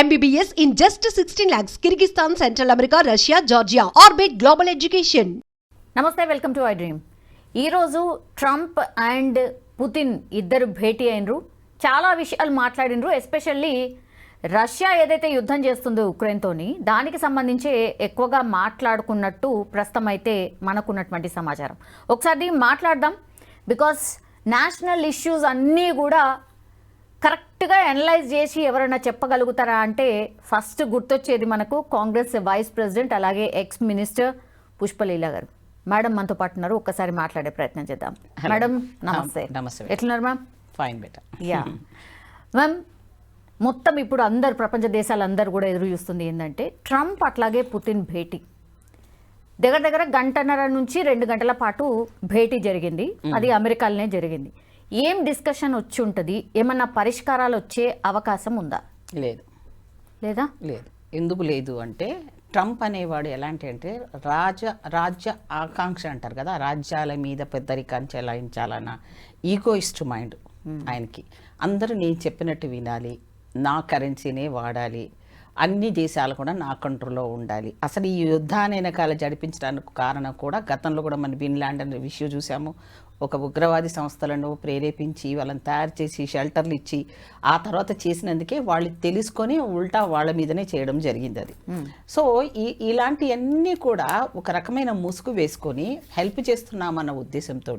MBBS in just sixteen lakhs Kyrgyzstan Central America Russia Georgia Orbit Global Education నమస్తే welcome to I dream ఈరోజు Trump and Putin ఇద్దరు భేటీ అయినరు. చాలా విషయాలు మాట్లాడినరు especially Russia ఏదైతే యుద్ధం చేస్తుందో ఉక్రెయిన్తోని దానికి సంబంధించి ఎక్కువగా మాట్లాడుకున్నట్టు ప్రస్తుతం అయితే మనకున్నటువంటి సమాచారం. ఒకసారి మాట్లాడదాం బికాస్ నేషనల్ ఇష్యూస్ అన్నీ కూడా కరెక్ట్గా అనలైజ్ చేసి ఎవరైనా చెప్పగలుగుతారా అంటే ఫస్ట్ గుర్తొచ్చేది మనకు కాంగ్రెస్ వైస్ ప్రెసిడెంట్ అలాగే ఎక్స్ మినిస్టర్ పుష్పలీల గారు. మేడం మనతో పాటు ఉన్నారు. ఒక్కసారి మాట్లాడే ప్రయత్నం చేద్దాం. మేడం నమస్తే. నమస్తే. ఎట్లున్నారు ma'am fine better yeah. Ma'am మొత్తం ఇప్పుడు అందరు ప్రపంచ దేశాలందరూ కూడా ఎదురు చూస్తుంది ఏంటంటే ట్రంప్ అట్లాగే పుతిన్ భేటీ. దగ్గర దగ్గర గంటన్నర నుంచి రెండు గంటల పాటు భేటీ జరిగింది. అది అమెరికాలోనే జరిగింది. ఏం డిస్కషన్ వచ్చి ఉంటుంది ఏమన్నా పరిష్కారాలు వచ్చే అవకాశం ఉందా? లేదు. లేదా? లేదు. ఎందుకు లేదు అంటే ట్రంప్ అనేవాడు ఎలాంటి అంటే రాజ రాజ్య ఆకాంక్ష అంటారు కదా రాజ్యాల మీద పెద్దరికాన్ని చెలాయించాలన్న ఈగోయిస్ట్ మైండ్ ఆయనకి. అందరూ నేను చెప్పినట్టు వినాలి నా కరెన్సీనే వాడాలి అన్ని దేశాలు కూడా నా కంట్రోల్లో ఉండాలి. అసలు ఈ యుద్ధాన్ని వెనకాల జరిపించడానికి కారణం కూడా గతంలో కూడా మన బిన్లాండ్ అనే విషయం చూసాము. ఒక ఉగ్రవాది సంస్థలను ప్రేరేపించి వాళ్ళని తయారు చేసి షెల్టర్లు ఇచ్చి ఆ తర్వాత చేసినందుకే వాళ్ళు తెలుసుకొని ఉల్టా వాళ్ళ మీదనే చేయడం జరిగింది అది. సో ఈ ఇలాంటివన్నీ కూడా ఒక రకమైన ముసుగు వేసుకొని హెల్ప్ చేస్తున్నామన్న ఉద్దేశంతో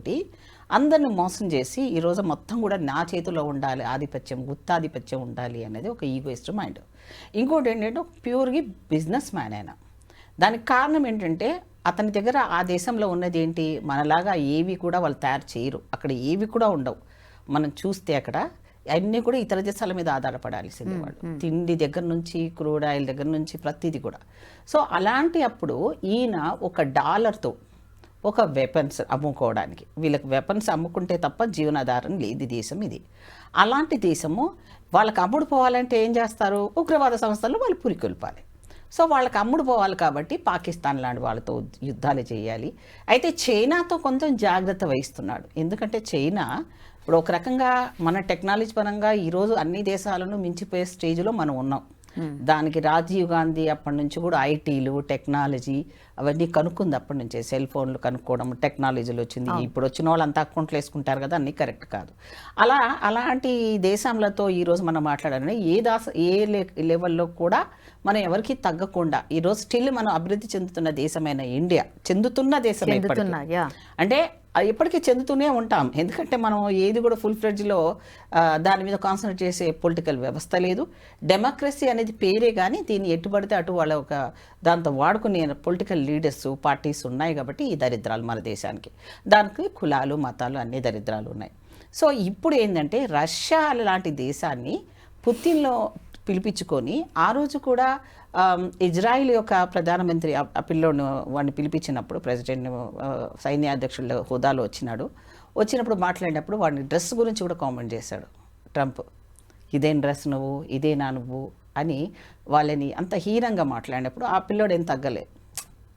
అందరిని మోసం చేసి ఈరోజు మొత్తం కూడా నా చేతిలో ఉండాలి ఆధిపత్యం గుత్తాధిపత్యం ఉండాలి అనేది ఒక ఈగోయిస్ట్ మైండ్ ఇంకోటి ఏంటంటే ప్యూర్గా బిజినెస్ మ్యాన్ ఆయన దానికి కారణం ఏంటంటే అతని దగ్గర ఆ దేశంలో ఉన్నది ఏంటి? మనలాగా ఏవి కూడా వాళ్ళు తయారు చేయరు. అక్కడ ఏవి కూడా ఉండవు. మనం చూస్తే అక్కడ అన్నీ కూడా ఇతర దేశాల మీద ఆధారపడాల్సిందే వాళ్ళు తిండి దగ్గర నుంచి క్రూడ్ ఆయిల్ దగ్గర నుంచి ప్రతిదీ కూడా. సో అలాంటి అప్పుడు ఈయన ఒక డాలర్తో ఒక వెపన్స్ అమ్ముకోవడానికి. వీళ్ళకి వెపన్స్ అమ్ముకుంటే తప్ప జీవనాధారం లేదు దేశం ఇది. అలాంటి దేశము వాళ్ళకి అమ్ముడు పోవాలంటే ఏం చేస్తారు? ఉగ్రవాద సంస్థలు వాళ్ళు పురికొల్పాలి. సో వాళ్ళకి అమ్ముడు పోవాలి కాబట్టి పాకిస్తాన్ లాంటి వాళ్ళతో యుద్ధాలు చేయాలి. అయితే చైనాతో కొంచెం జాగ్రత్త వహిస్తున్నాడు. ఎందుకంటే చైనా ఇప్పుడు ఒక రకంగా మన టెక్నాలజీ పరంగా ఈరోజు అన్ని దేశాలను మించిపోయే స్టేజ్లో మనం ఉన్నాం. దానికి రాజీవ్ గాంధీ అప్పటి నుంచి కూడా ఐటీలు టెక్నాలజీ అవన్నీ కనుక్కుంది అప్పటి నుంచే. సెల్ ఫోన్లు కనుక్కోవడం టెక్నాలజీలు వచ్చింది. ఇప్పుడు వచ్చిన వాళ్ళు అంతా అకౌంట్లు వేసుకుంటారు కదా అన్నీ కరెక్ట్ కాదు. అలా అలాంటి దేశంలతో ఈరోజు మనం మాట్లాడాలని ఏ దాస ఏ లెవెల్లో కూడా మనం ఎవరికి తగ్గకుండా ఈరోజు స్టిల్ మనం అభివృద్ధి చెందుతున్న దేశమైన ఇండియా చెందుతున్న దేశం అంటే ఎప్పటికీ చెందుతూనే ఉంటాం. ఎందుకంటే మనం ఏది కూడా ఫుల్ ఫ్లెడ్జ్లో దాని మీద కాన్సన్ట్రేట్ చేసే పొలిటికల్ వ్యవస్థ లేదు. డెమోక్రసీ అనేది పేరే కానీ దీన్ని ఎట్టుబడితే అటు వాళ్ళ ఒక దాంతో వాడుకునే పొలిటికల్ లీడర్స్ పార్టీస్ ఉన్నాయి కాబట్టి ఈ దరిద్రాలు మన దేశానికి. దానికి కులాలు మతాలు అన్ని దరిద్రాలు ఉన్నాయి. సో ఇప్పుడు ఏంటంటే రష్యా లాంటి దేశాన్ని పుతిన్లో పిలిపించుకొని ఆ రోజు కూడా ఇజ్రాయిల్ యొక్క ప్రధానమంత్రి ఆ- పిల్లోను వాడిని పిలిపించినప్పుడు ప్రెసిడెంట్ సైన్యాధ్యక్షుల హోదాలో వచ్చినాడు. వచ్చినప్పుడు మాట్లాడినప్పుడు వాడిని డ్రెస్ గురించి కూడా కామెంట్ చేశాడు ట్రంప్. ఇదేం డ్రెస్ నువ్వు? ఇదేనా నువ్వు? అని వాళ్ళని అంత హీనంగా మాట్లాడినప్పుడు ఆ పిల్లోడు ఏం తగ్గలే.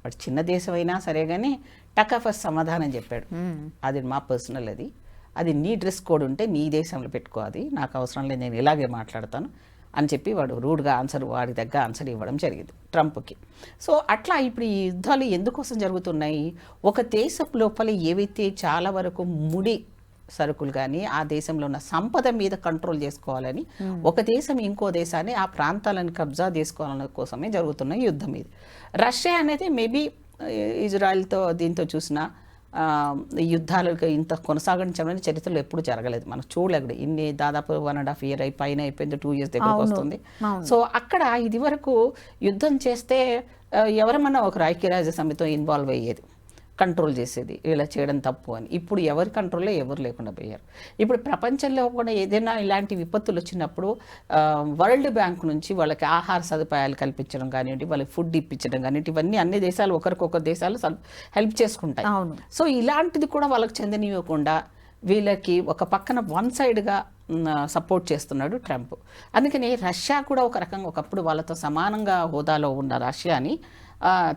వాడు చిన్న దేశం అయినా సరే కానీ టకాఫస్ సమాధానం చెప్పాడు. అది మా పర్సనల్ అది. అది నీ డ్రెస్ కోడ్ ఉంటే నీ దేశంలో పెట్టుకో అది. నాకు అవసరం లేదు నేను ఇలాగే మాట్లాడతాను. అని చెప్పి వాడు రూడ్గా ఆన్సర్ వాడి దగ్గర ఆన్సర్ ఇవ్వడం జరిగింది ట్రంప్కి. సో అట్లా ఇప్పుడు ఈ యుద్ధాలు ఎందుకోసం జరుగుతున్నాయి? ఒక దేశం లోపల ఏవైతే చాలా వరకు ముడి సరుకులు కానీ ఆ దేశంలో ఉన్న సంపద మీద కంట్రోల్ చేసుకోవాలని ఒక దేశం ఇంకో దేశాన్ని ఆ ప్రాంతాలను కబ్జా చేసుకోవాలన్న కోసమే జరుగుతున్న యుద్ధం ఇది. రష్యా అనేది మేబీ ఇజ్రాయెల్తో దీంతో చూసిన యుద్ధాలకు ఇంత కొనసాగించడం అనేది చరిత్రలో ఎప్పుడు జరగలేదు. మనం చూడలేదు ఇన్ని దాదాపు వన్ అండ్ హాఫ్ ఇయర్ అయి పైన అయిపోయింది టూ ఇయర్స్ దగ్గరకు వస్తుంది. సో అక్కడ ఇది వరకు యుద్ధం చేస్తే ఎవరమన్నా ఒకరు ఐక్యరాజ్య సమితితో ఇన్వాల్వ్ అయ్యేది. కంట్రోల్ చేసేది. ఇలా చేయడం తప్పు అని. ఇప్పుడు ఎవరి కంట్రోల్లో ఎవరు లేకుండా పోయారు. ఇప్పుడు ప్రపంచంలో కూడా ఏదైనా ఇలాంటి విపత్తులు వచ్చినప్పుడు వరల్డ్ బ్యాంక్ నుంచి వాళ్ళకి ఆహార సదుపాయాలు కల్పించడం కానివ్వండి వాళ్ళకి ఫుడ్ ఇప్పించడం కానివ్వండి ఇవన్నీ అన్ని దేశాలు ఒకరికొకరు దేశాలు హెల్ప్ చేసుకుంటాయి. అవును. సో ఇలాంటిది కూడా వాళ్ళకి చెందనివ్వకుండా వీళ్ళకి ఒక పక్కన వన్ సైడ్గా సపోర్ట్ చేస్తున్నాడు ట్రంప్. అందుకని రష్యా కూడా ఒక రకంగా ఒకప్పుడు వాళ్ళతో సమానంగా హోదాలో ఉన్న రష్యాని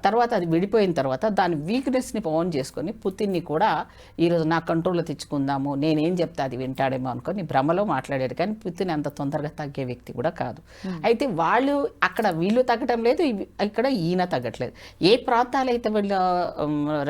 తర్వాత అది విడిపోయిన తర్వాత దాని వీక్నెస్ని ఓన్ చేసుకొని పుతిన్ని కూడా ఈరోజు నా కంట్రోల్లో తెచ్చుకుందాము నేనేం చెప్తే అది వింటాడేమో అనుకొని భ్రమలో మాట్లాడాడు. కానీ పుతిన్ అంత తొందరగా తగ్గే వ్యక్తి కూడా కాదు. అయితే వాళ్ళు అక్కడ వీళ్ళు తగ్గటం లేదు ఇక్కడ ఈయన తగ్గట్లేదు. ఏ ప్రాంతాలు అయితే వీళ్ళు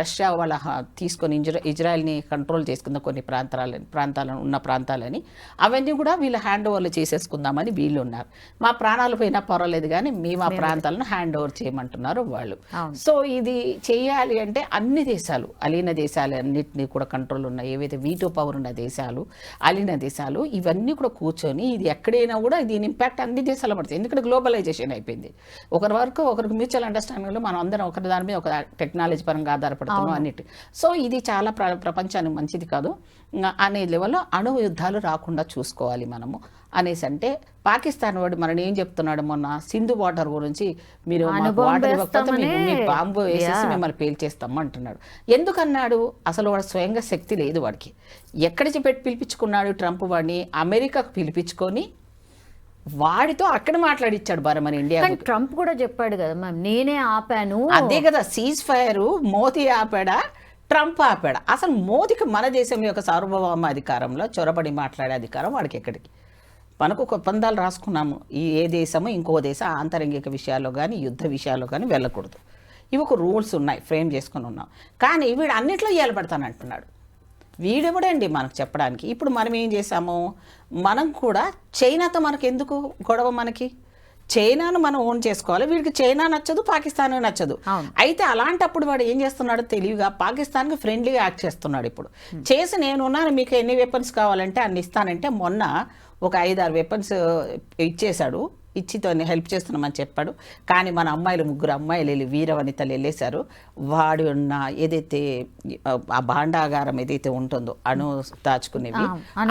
రష్యా వాళ్ళ తీసుకొని ఇజ్రా ఇజ్రాయెల్ని కంట్రోల్ చేసుకున్న కొన్ని ప్రాంతాలని ప్రాంతాలను ఉన్న ప్రాంతాలని అవన్నీ కూడా వీళ్ళు హ్యాండ్ ఓవర్లు చేసేసుకుందామని వీళ్ళు ఉన్నారు. మా ప్రాణాలు పోయినా పర్వాలేదు కానీ మేము ఆ ప్రాంతాలను హ్యాండ్ ఓవర్ చేయమంటున్నారు వాళ్ళు. సో ఇది చేయాలి అంటే అన్ని దేశాలు అలీన దేశాలు అన్నింటినీ కూడా కంట్రోల్ ఉన్న ఏవైతే వీటో పవర్ ఉన్న దేశాలు అలీన దేశాలు ఇవన్నీ కూడా కూర్చొని ఇది ఎక్కడైనా కూడా దీని ఇంపాక్ట్ అన్ని దేశాలు పడుతుంది. ఎందుకంటే గ్లోబలైజేషన్ అయిపోయింది. ఒకరి వరకు ఒకరికి మ్యూచువల్ అండర్స్టాండింగ్లో మనం అందరం ఒకరి దాని మీద ఒక టెక్నాలజీ పరంగా ఆధారపడుతున్నాం అన్నిటి. సో ఇది చాలా ప్ర ప్రపంచానికి మంచిది కాదు. అనే లెవెల్లో అణు యుద్ధాలు రాకుండా చూసుకోవాలి మనము. అనేసి అంటే పాకిస్తాన్ వాడు మనం ఏం చెప్తున్నాడు మొన్న సింధు వాటర్ గురించి? మీరు వాటర్ ఇవ్వకపోతే మేము బాంబు వేసేసి. మిమ్మల్ని పేల్చేస్తాం అంటున్నాడు ఎందుకన్నాడు? అసలు వాడు స్వయంగా శక్తి లేదు వాడికి. ఎక్కడి నుంచి పెట్టి పిలిపించుకున్నాడు ట్రంప్ వాడిని? అమెరికాకు పిలిపించుకొని వాడితో అక్కడ మాట్లాడిచ్చాడు బార మన ఇండియా ట్రంప్ కూడా చెప్పాడు కదా మ్యామ్ నేనే ఆపాను. అదే కదా సీజ్ ఫైర్ మోదీ ఆపాడా ట్రంప్ ఆపాడా? అసలు మోదీకి మన దేశం యొక్క సార్వభౌమ అధికారంలో చొరబడి మాట్లాడే అధికారం వాడికి ఎక్కడికి? మనకు ఒక ఒప్పందాలు రాసుకున్నాము. ఈ ఏ దేశము ఇంకో దేశ ఆంతరంగిక విషయాల్లో కానీ యుద్ధ విషయాల్లో కానీ వెళ్ళకూడదు. ఇవి ఒక రూల్స్ ఉన్నాయి ఫ్రేమ్ చేసుకొని ఉన్నాం. కానీ వీడు అన్నిట్లో ఏలబడతానంటున్నాడు వీడెవడండి మనకు చెప్పడానికి? ఇప్పుడు మనం ఏం చేసాము మనం కూడా చైనాతో మనకు ఎందుకు గొడవ మనకి? చైనాను మనం ఓన్ చేసుకోవాలి. వీడికి చైనా నచ్చదు పాకిస్తాన్ నచ్చదు. అయితే అలాంటప్పుడు వాడు ఏం చేస్తున్నాడు తెలివిగా పాకిస్తాన్కి ఫ్రెండ్లీగా యాక్ట్ చేస్తున్నాడు ఇప్పుడు. చేసి నేనున్నాను మీకు ఎన్ని వెపన్స్ కావాలంటే అన్ని ఇస్తానంటే మొన్న ఒక ఐదు ఆరు వెపన్స్ ఇచ్చేశాడు. ఇచ్చి తను హెల్ప్ చేస్తున్నామని చెప్పాడు. కానీ మన అమ్మాయిలు ముగ్గురు అమ్మాయిలు వెళ్ళి వీరవనితలు వెళ్ళేశారు. వాడు ఉన్న ఏదైతే ఆ భాండాగారం ఏదైతే ఉంటుందో అణు దాచుకునేవి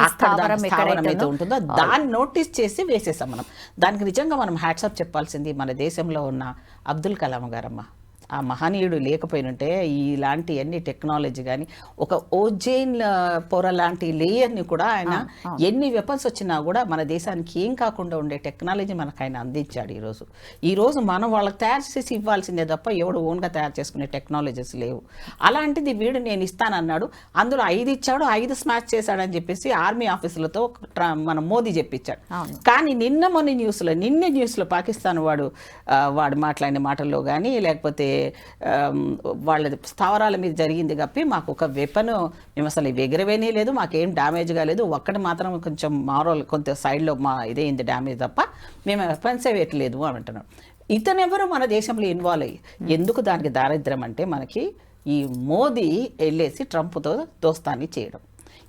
స్థావరం అయితే ఉంటుందో దాన్ని నోటీస్ చేసి వేసేసాం మనం. దానికి నిజంగా మనం హ్యాట్సప్ చెప్పాల్సింది మన దేశంలో ఉన్న అబ్దుల్ కలాం గారమ్మ. ఆ మహనీయుడు లేకపోయినంటే ఇలాంటి అన్ని టెక్నాలజీ కానీ ఒక ఓజైన్ పొర లాంటి లేయర్ని కూడా ఆయన ఎన్ని వెపన్స్ వచ్చినా కూడా మన దేశానికి ఏం కాకుండా ఉండే టెక్నాలజీ మనకు ఆయన అందించాడు ఈరోజు ఈరోజు మనం వాళ్ళకి తయారు చేసి ఇవ్వాల్సిందే తప్ప ఎవడు ఓన్గా తయారు చేసుకునే టెక్నాలజీస్ లేవు. అలాంటిది వీడు నేను ఇస్తానన్నాడు. అందులో ఐదు ఇచ్చాడు ఐదు స్మాష్ చేశాడని చెప్పేసి ఆర్మీ ఆఫీసులతో ట్ర- మన మోదీ చెప్పించాడు. కానీ నిన్న మొన్న న్యూస్లో నిన్న న్యూస్లో పాకిస్తాన్ వాడు వాడు మాట్లాడిన మాటల్లో కానీ లేకపోతే వాళ్ళ స్థావరాల మీద జరిగింది కప్పి మాకు ఒక వెపన్ మేము అసలు ఎగరవేనే లేదు మాకేం డ్యామేజ్ కాలేదు ఒక్కటి మాత్రం కొంచెం మారోల్ కొంత సైడ్లో మా ఇదేంది డ్యామేజ్ తప్ప మేము వెపన్స్ వేయట్లేదు అని అంటున్నాం ఇతనెవరు మన దేశంలో ఇన్వాల్వ్ అయ్యి. ఎందుకు దానికి దారిద్ర్యం అంటే మనకి ఈ మోదీ వెళ్ళేసి ట్రంప్తో దోస్తాన్ని చేయడం.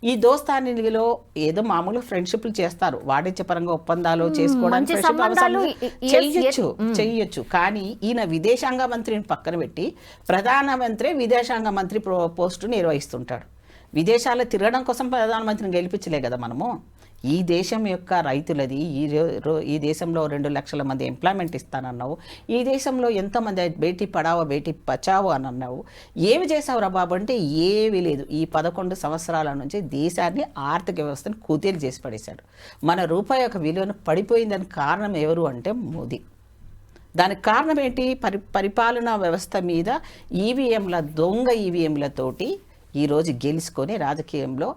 ఈ దోస్తానిలో ఏదో మామూలు ఫ్రెండ్షిప్లు చేస్తారు. వాణిజ్యపరంగా ఒప్పందాలు చేసుకోవడానికి చెయ్యొచ్చు చెయ్యొచ్చు. కానీ ఈయన విదేశాంగ మంత్రిని పక్కన పెట్టి ప్రధానమంత్రి విదేశాంగ మంత్రి పోస్టు నిర్వహిస్తుంటాడు. విదేశాల్లో తిరగడం కోసం ప్రధానమంత్రిని గెలిపించలే కదా మనము. ఈ దేశం యొక్క రైతులది ఈ రో- రో- ఈ దేశంలో రెండు లక్షల మంది ఎంప్లాయ్మెంట్ ఇస్తానన్నావు. ఈ దేశంలో ఎంతమంది బేటీ పడావో బేటీ పచావో అని అన్నావు ఏమి చేసావురా బాబు అంటే ఏమీ లేదు. ఈ పదకొండు సంవత్సరాల నుంచి దేశాన్ని ఆర్థిక వ్యవస్థను కూతీలు చేసి పడేశాడు. మన రూపాయి యొక్క విలువను పడిపోయిందని కారణం ఎవరు అంటే మోదీ. దానికి కారణం ఏంటి? పరి పరిపాలనా వ్యవస్థ మీద ఈవీఎంల దొంగ ఈవీఎంలతోటి ఈరోజు గెలుచుకొని రాజకీయంలో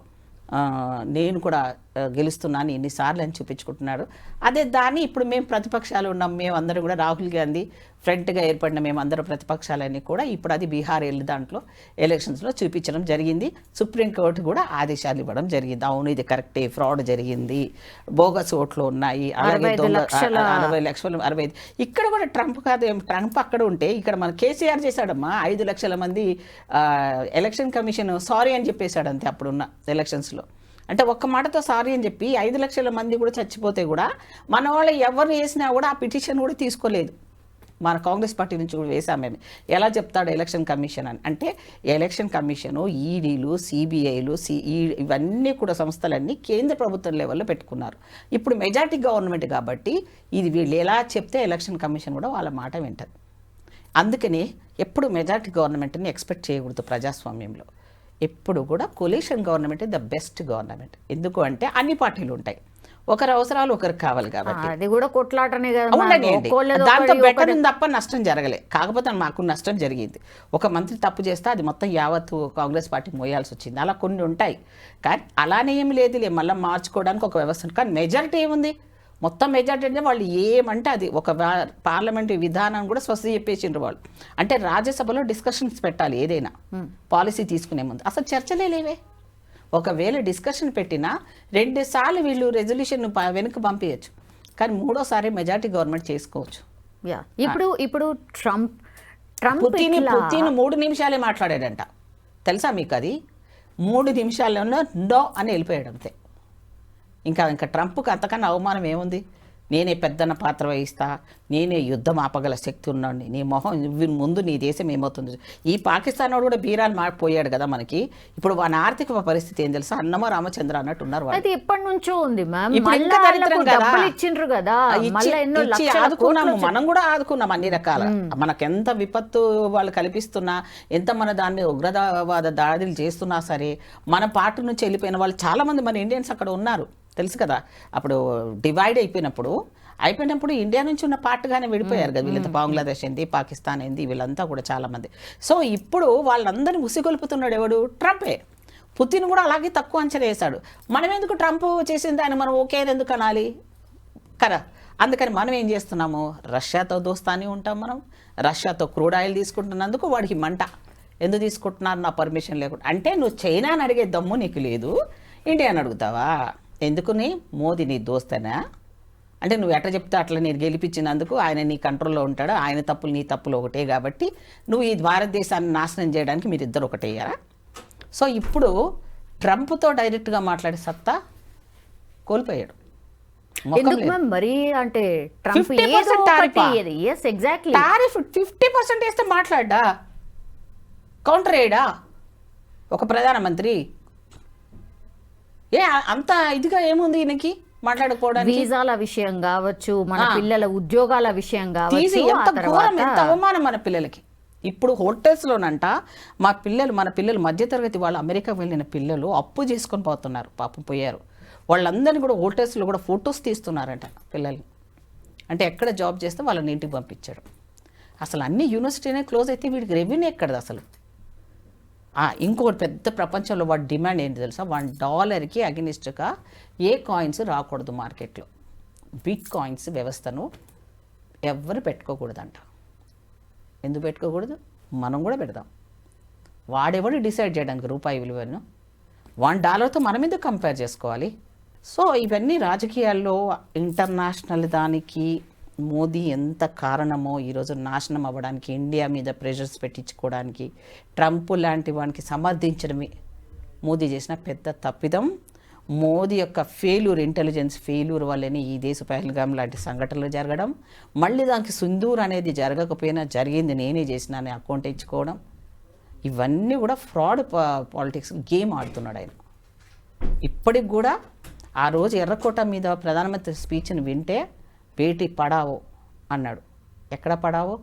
నేను కూడా గెలుస్తున్నాను ఎన్నిసార్లు అని చూపించుకుంటున్నాడు అదే దాన్ని ఇప్పుడు మేము ప్రతిపక్షాలు ఉన్నాం. మేమందరం కూడా రాహుల్ గాంధీ ఫ్రంట్గా ఏర్పడిన మేమందరం ప్రతిపక్షాలన్నీ కూడా ఇప్పుడు అది బీహార్ వెళ్ళి దాంట్లో ఎలక్షన్స్లో చూపించడం జరిగింది. సుప్రీంకోర్టు కూడా ఆదేశాలు ఇవ్వడం జరిగింది. అవును ఇది కరెక్టే ఫ్రాడ్ జరిగింది. బోగస్ ఓట్లు ఉన్నాయి. అలాగే 65 దొంగ లక్షల- అరవై లక్షలు అరవై ఐదు ఇక్కడ కూడా ట్రంప్ కాదు ట్రంప్ అక్కడ ఉంటే ఇక్కడ మన కేసీఆర్ చేశాడమ్మా. ఐదు లక్షల మంది ఎలక్షన్ కమిషన్ సారీ అని చెప్పేశాడు అంతే అప్పుడున్న ఎలక్షన్స్లో. అంటే ఒక్క మాటతో సారీ అని చెప్పి ఐదు లక్షల మంది కూడా చచ్చిపోతే కూడా మన వాళ్ళు ఎవరు వేసినా కూడా ఆ పిటిషన్ కూడా తీసుకోలేదు. మన కాంగ్రెస్ పార్టీ నుంచి కూడా వేసాం మేము ఎలా చెప్తాడు ఎలక్షన్ కమిషన్ అని? అంటే ఎలక్షన్ కమిషను ఈడీలు సిబిఐలు సి ఈ- ఇవన్నీ కూడా సంస్థలన్నీ కేంద్ర ప్రభుత్వం లెవెల్లో పెట్టుకున్నారు. ఇప్పుడు మెజార్టీ గవర్నమెంట్ కాబట్టి ఇది వీళ్ళు ఎలా చెప్తే ఎలక్షన్ కమిషన్ కూడా వాళ్ళ మాట వింటది. అందుకని ఎప్పుడు మెజార్టీ గవర్నమెంట్ని ఎక్స్పెక్ట్ చేయకూడదు ప్రజాస్వామ్యంలో. ఎప్పుడు కూడా coalition government the best government. ఎందుకు అంటే అన్ని పార్టీలు ఉంటాయి. ఒకరి అవసరాలు ఒకరికి కావాలి కాబట్టి. అది కూడా కొట్లాటనే దాంతో బెటర్ తప్ప నష్టం జరగలే. కాకపోతే మాకు నష్టం జరిగింది. ఒక మంత్రి తప్పు చేస్తే అది మొత్తం యావత్తు కాంగ్రెస్ పార్టీ మోయాల్సి వచ్చింది. అలా కొన్ని ఉంటాయి. కానీ అలానే ఏమి లేదులే. మళ్ళీ మార్చుకోవడానికి ఒక వ్యవస్థ కానీ మెజారిటీ ఏముంది? మొత్తం మెజారిటీ అంటే వాళ్ళు ఏమంటే అది. ఒక పార్లమెంటరీ విధానం కూడా స్వస్థ చెప్పేసిండ్రు వాళ్ళు. అంటే రాజ్యసభలో డిస్కషన్స్ పెట్టాలి ఏదైనా. పాలసీ తీసుకునే ముందు. అసలు చర్చలే లేవే. ఒకవేళ డిస్కషన్ పెట్టినా రెండు సార్లు వీళ్ళు రెజల్యూషన్ వెనక్కి పంపించచ్చు కానీ మూడోసారి మెజారిటీ గవర్నమెంట్ చేసుకోవచ్చు. ఇప్పుడు ఇప్పుడు ట్రంప్ ట్రంప్ పుతిన్ మూడు నిమిషాలే మాట్లాడాడంట. తెలుసా మీకు అది మూడు నిమిషాల్లోనే నో అని వెళ్ళిపోయాడు అంతే. ఇంకా ఇంకా ట్రంప్కి అంతకన్నా అవమానం ఏముంది? నేనే పెద్దన్న పాత్ర వహిస్తా నేనే యుద్ధం ఆపగల శక్తి ఉన్నాడు నీ మొహం ముందు నీ దేశం ఏమవుతుంది? ఈ పాకిస్తాన్ వాడు కూడా బీరాలు మారిపోయాడు కదా మనకి. ఇప్పుడు వాని ఆర్థిక పరిస్థితి ఏం తెలుసా? అన్నమ రామచంద్ర అన్నట్టు ఉన్నారు ఎప్పటి నుంచో ఉంది ఇచ్చిండ్రు కదా. ఇచ్చి- ఆదుకున్నాము. మనం కూడా ఆదుకున్నాం అన్ని రకాల. మనకు ఎంత విపత్తు వాళ్ళు కల్పిస్తున్నా ఎంత మన దాని మీద ఉగ్రవాద దాడులు చేస్తున్నా సరే మన పార్టీ నుంచి వెళ్ళిపోయిన వాళ్ళు చాలా మంది మన ఇండియన్స్ అక్కడ ఉన్నారు. తెలుసు కదా. అప్పుడు డివైడ్ అయిపోయినప్పుడు అయిపోయినప్పుడు ఇండియా నుంచి ఉన్న పార్ట్గానే విడిపోయారు కదా వీళ్ళంతా. బంగ్లాదేశ్ ఏంది పాకిస్తాన్ ఏంది వీళ్ళంతా కూడా చాలా మంది. సో ఇప్పుడు వాళ్ళందరినీ ఉసిగొల్పుతున్నాడు ఎవడు? ట్రంపే. పుతిన్ కూడా అలాగే తక్కువ అంచనా వేశాడు. మనం ఎందుకు ట్రంప్ చేసింది ఆయన మనం ఓకే అని ఎందుకు అనాలి? కదా. అందుకని మనం ఏం చేస్తున్నాము? రష్యాతో దోస్తానే ఉంటాం మనం. రష్యాతో క్రూడ్ ఆయిల్ తీసుకుంటున్నందుకు వాడికి మంట. ఎందుకు తీసుకుంటున్నారు? నా పర్మిషన్ లేకుండా. అంటే నువ్వు చైనాని అడిగే దమ్ము నీకు లేదు. ఇండియాని అడుగుతావా? ఎందుకుని? మోదీ నీ దోస్తేనా? అంటే నువ్వు ఎట్లా చెప్తే అట్లా నేను గెలిపించినందుకు ఆయన నీ కంట్రోల్లో ఉంటాడు ఆయన తప్పులు నీ తప్పులు ఒకటే కాబట్టి నువ్వు ఈ భారతదేశాన్ని నాశనం చేయడానికి మీరు ఇద్దరు ఒకటేయారా సో ఇప్పుడు ట్రంప్తో డైరెక్ట్గా మాట్లాడే సత్తా కోల్పోయాడు. మరీ అంటే ట్రంప్ 50% ఏదో టారిఫా? ఒకటి yes exactly tariff fifty percent వేస్తే మాట్లాడ్డా? కౌంటర్ వేయడా? ఒక ప్రధానమంత్రి ఏ అంత ఇదిగా ఏముంది ఈయనకి మాట్లాడుకోవడానికి వీసాల విషయం కావచ్చు మన. పిల్లల ఉద్యోగాల విషయం కావచ్చు ఎంత ఘోరం ఎంత తర్వాత అవమానం మన పిల్లలకి. ఇప్పుడు హోటల్స్లోనంట మా పిల్లలు మన పిల్లలు మధ్యతరగతి వాళ్ళు అమెరికా వెళ్ళిన పిల్లలు అప్పు చేసుకొని పోతున్నారు పాపం పోయారు. వాళ్ళందరినీ కూడా హోటల్స్లో కూడా ఫొటోస్ తీస్తున్నారంట పిల్లల్ని అంటే ఎక్కడ జాబ్ చేస్తే వాళ్ళని ఇంటికి పంపించాడు. అసలు అన్ని యూనివర్సిటీనే క్లోజ్ అయితే వీడికి రెవెన్యూ ఎక్కడది అసలు? ఇంకొకటి పెద్ద ప్రపంచంలో వాడి డిమాండ్ ఏంటి తెలుసా? వన్ డాలర్కి అగెనిస్ట్గా ఏ కాయిన్స్ రాకూడదు మార్కెట్లో. బిట్ కాయిన్స్ వ్యవస్థను ఎవ్వరు పెట్టుకోకూడదంట. ఎందుకు పెట్టుకోకూడదు? మనం కూడా పెడదాం. వాడెవడు డిసైడ్ చేయడానికి రూపాయి విలువను? వన్ డాలర్తో మనం ఎందుకు కంపేర్ చేసుకోవాలి? సో ఇవన్నీ రాజకీయాల్లో ఇంటర్నేషనల్ దానికి మోదీ ఎంత కారణమో ఈరోజు నాశనం అవ్వడానికి ఇండియా మీద ప్రెషర్స్ పెట్టించుకోవడానికి ట్రంప్ లాంటి వానికి సమర్థించడమే మోదీ చేసిన పెద్ద తప్పిదం. మోదీ యొక్క ఫెయిల్యూర్ ఇంటెలిజెన్స్ ఫెయిల్యూర్ వల్లనే ఈ దేశ పహల్గాం లాంటి సంఘటనలు జరగడం మళ్ళీ దానికి సుందూర్ అనేది జరగకపోయినా జరిగింది నేనే చేసిన అని అకౌంట్ ఇచ్చుకోవడం ఇవన్నీ కూడా ఫ్రాడ్ పాలిటిక్స్ గేమ్ ఆడుతున్నాడు ఆయన. ఇప్పటికి కూడా ఆ రోజు ఎర్రకోట మీద ప్రధానమంత్రి స్పీచ్ని వింటే బేటీ పడావో అన్నాడు. ఎక్కడ పడావో?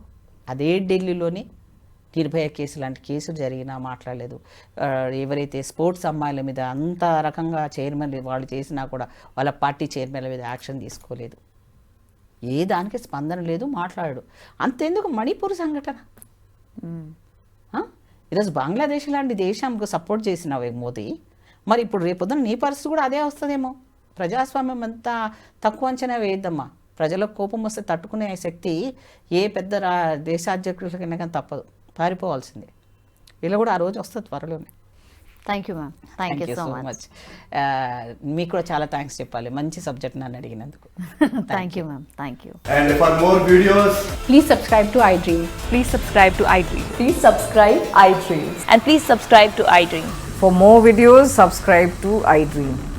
అదే ఢిల్లీలోని నిర్భయ కేసు లాంటి కేసులు జరిగినా మాట్లాడలేదు. ఎవరైతే స్పోర్ట్స్ అమ్మాయిల మీద అంత రకంగా చైర్మన్ వాళ్ళు చేసినా కూడా వాళ్ళ పార్టీ చైర్మన్ల మీద యాక్షన్ తీసుకోలేదు. ఏ దానికి స్పందన లేదు మాట్లాడాడు. అంతెందుకు మణిపూర్ సంఘటన? ఈరోజు బంగ్లాదేశ్ లాంటి దేశంకు సపోర్ట్ చేసినావే మోదీ. మరి ఇప్పుడు రేపొద్దున నీ పరిస్థితి కూడా అదే వస్తుందేమో. ప్రజాస్వామ్యం అంతా తక్కువ అంచనా వేయద్దమ్మా. ప్రజలకు కోపం వస్తే తట్టుకునే శక్తి ఏ పెద్ద రా దేశాధ్యక్షులకైనా కానీ తప్పదు. పారిపోవాల్సిందే. ఇలా కూడా ఆ రోజు వస్తుంది త్వరలోనే. Thank you ma'am thank you so much మీకు కూడా చాలా థ్యాంక్స్ చెప్పాలి. మంచి సబ్జెక్ట్ నన్ను అడిగినందుకు. Thank you ma'am thank you and for more videos please subscribe to iDream please subscribe to iDream please subscribe iDream and please subscribe to iDream for more videos subscribe to iDream